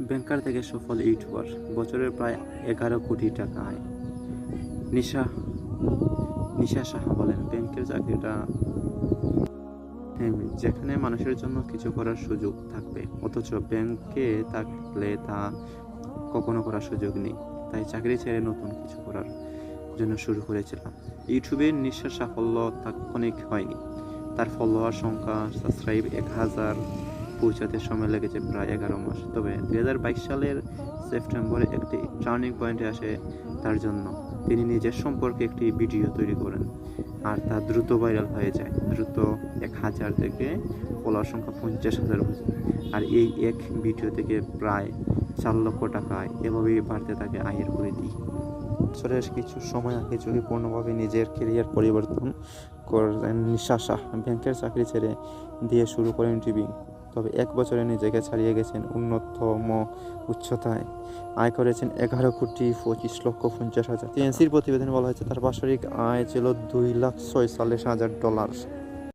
ব্যাংকার থেকে সফল ইউটিউবার। বছরের প্রায় এগারো কোটি টাকা আয়। নিশা নিশা সাহা বলেন, ব্যাংকের চাকরিটা যেখানে মানুষের জন্য কিছু করার সুযোগ থাকবে, অথচ ব্যাংকে থাকলে তা কখনো করার সুযোগ নেই। তাই চাকরি ছেড়ে নতুন কিছু করার জন্য শুরু করেছিলাম। ইউটিউবের নিঃশ্বাস সাফল্য তাৎক্ষণিক হয়নি। তার ফলোয়ার সংখ্যা সাবস্ক্রাইব এক হাজার পৌঁছাতে সময় লেগেছে প্রায় এগারো মাস। তবে দুই হাজার বাইশ সালের সেপ্টেম্বরে একটি টার্নিং পয়েন্টে আসে তার জন্য। তিনি নিজের সম্পর্কে একটি ভিডিও তৈরি করেন আর তা দ্রুত ভাইরাল হয়ে যায়। দ্রুত এক হাজার থেকে ফলোয়ার সংখ্যা পঞ্চাশ হাজার হয়ে যায়। আর এই এক ভিডিও থেকে প্রায় চার লক্ষ টাকা এভাবেই বাড়তে থাকে আয়ের পরিধি। বছরের কিছু সময় আগে ঝুঁকিপূর্ণভাবে নিজের কেরিয়ার পরিবর্তন করেন নিশা ব্যাংকের চাকরি ছেড়ে দিয়ে শুরু করেন টিভিং। তবে এক বছরে নিজেকে ছাড়িয়ে গেছেন উন্নতম উচ্চতায়। আয় করেছেন এগারো কোটি পঁচিশ লক্ষ পঞ্চাশ হাজার টিএনসির প্রতিবেদনে বলা হয়েছে, তার বাৎসরিক আয় ছিল দুই লাখ ছয়চল্লিশ হাজার ডলার।